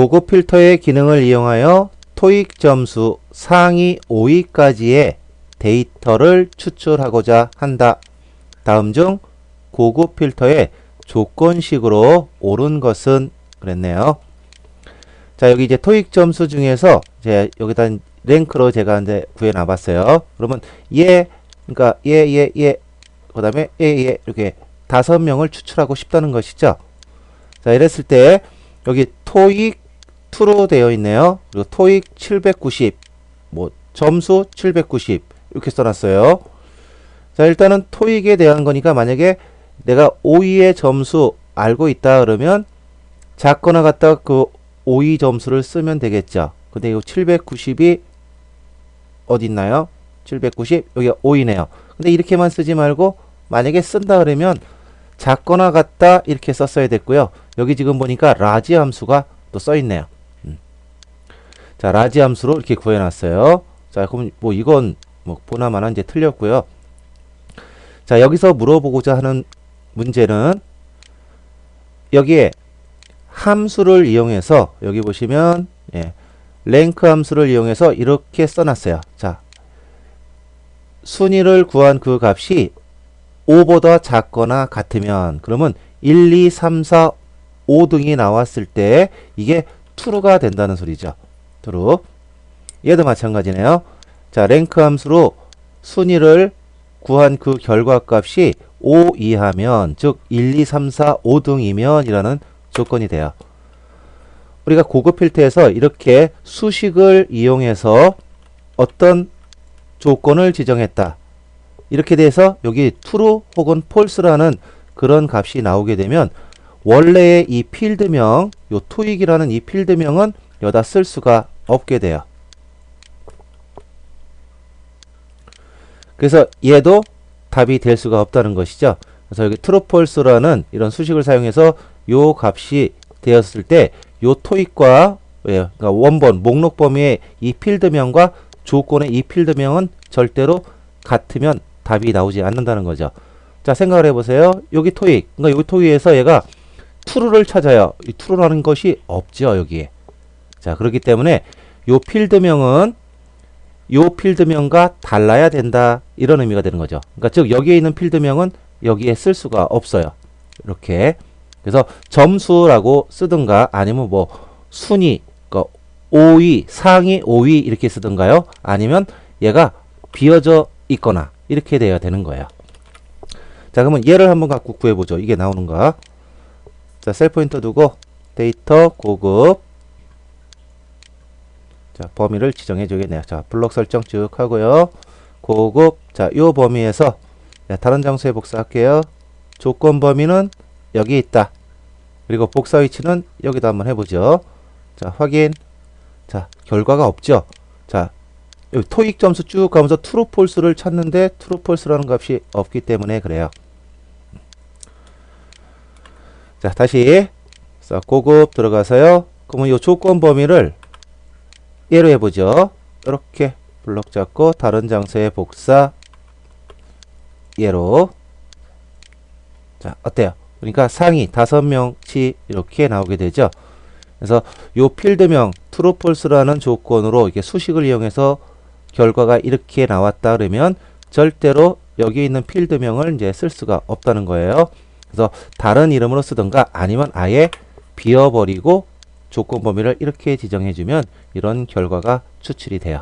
고급 필터의 기능을 이용하여 토익 점수 상위 5위까지의 데이터를 추출하고자 한다. 다음 중 고급 필터의 조건식으로 옳은 것은 그랬네요. 자, 여기 이제 토익 점수 중에서 이제 여기다 랭크로 제가 이제 구해 놔봤어요. 그러면 얘, 그러니까 얘, 얘, 얘, 그 다음에 얘, 얘, 이렇게 다섯 명을 추출하고 싶다는 것이죠. 자, 이랬을 때 여기 토익 2로 되어 있네요. 그리고 토익 790, 뭐 점수 790 이렇게 써놨어요. 자, 일단은 토익에 대한 거니까 만약에 내가 5위의 점수 알고 있다 그러면 작거나 갖다 그 5위 점수를 쓰면 되겠죠. 근데 이거 790이 어디 있나요? 790 여기가 5위네요. 근데 이렇게만 쓰지 말고 만약에 쓴다 그러면 작거나 같다 이렇게 썼어야 됐고요. 여기 지금 보니까 라지 함수가 또 써 있네요. 음. 자, 라지 함수로 이렇게 구해놨어요. 자, 그럼 뭐 이건 뭐 보나마나 이제 틀렸고요. 자, 여기서 물어보고자 하는 문제는 여기에 함수를 이용해서 여기 보시면 예, 랭크 함수를 이용해서 이렇게 써놨어요. 자, 순위를 구한 그 값이 5보다 작거나 같으면 그러면 1, 2, 3, 4, 5등이 나왔을 때 이게 true가 된다는 소리죠. True. 얘도 마찬가지네요. 자, 랭크 함수로 순위를 구한 그 결과값이 5 이하면 즉 1, 2, 3, 4, 5등이면 이라는 조건이 돼요. 우리가 고급 필터에서 이렇게 수식을 이용해서 어떤 조건을 지정했다. 이렇게 돼서 여기 true 혹은 false라는 그런 값이 나오게 되면 원래의 이 필드명, 요 토익이라는 이 필드명은 여기다 쓸 수가 없게 돼요. 그래서 얘도 답이 될 수가 없다는 것이죠. 그래서 여기 false라는 이런 수식을 사용해서 요 값이 되었을 때 요 토익과 예, 그러니까 원본 목록 범위의 이 필드명과 조건의 이 필드명은 절대로 같으면 답이 나오지 않는다는 거죠. 자, 생각을 해보세요. 여기 토익, 그러니까 여기 토익에서 얘가 true를 찾아요. 이 true라는 것이 없죠, 여기에. 자, 그렇기 때문에 요 필드명은 요 필드명과 달라야 된다. 이런 의미가 되는 거죠. 그러니까 즉 여기에 있는 필드명은 여기에 쓸 수가 없어요. 이렇게. 그래서 점수라고 쓰든가 아니면 뭐 순위, 그러니까 5위, 상위 5위 이렇게 쓰든가요. 아니면 얘가 비어져 있거나 이렇게 돼야 되는 거예요. 자, 그러면 얘를 한번 갖고 구해보죠. 이게 나오는가. 자, 셀 포인터 두고 데이터 고급 자, 범위를 지정해 주겠네요. 자, 블록 설정 쭉 하고요. 고급 자, 요 범위에서 자, 다른 장소에 복사할게요. 조건 범위는 여기 있다. 그리고 복사 위치는 여기도 한번 해보죠. 자, 확인. 자, 결과가 없죠. 자, 여기 토익 점수 쭉 가면서 true, false를 찾는데 true, false라는 값이 없기 때문에 그래요. 자, 다시 자, 고급 들어가서요. 그러면 이 조건 범위를 예로 해보죠. 이렇게 블럭 잡고 다른 장소에 복사 예로 자 어때요? 그러니까 상위 다섯 명치 이렇게 나오게 되죠. 그래서 요 필드명 true false라는 조건으로 이렇게 수식을 이용해서 결과가 이렇게 나왔다 그러면 절대로 여기 있는 필드명을 이제 쓸 수가 없다는 거예요. 그래서 다른 이름으로 쓰든가 아니면 아예 비워버리고 조건 범위를 이렇게 지정해주면 이런 결과가 추출이 돼요.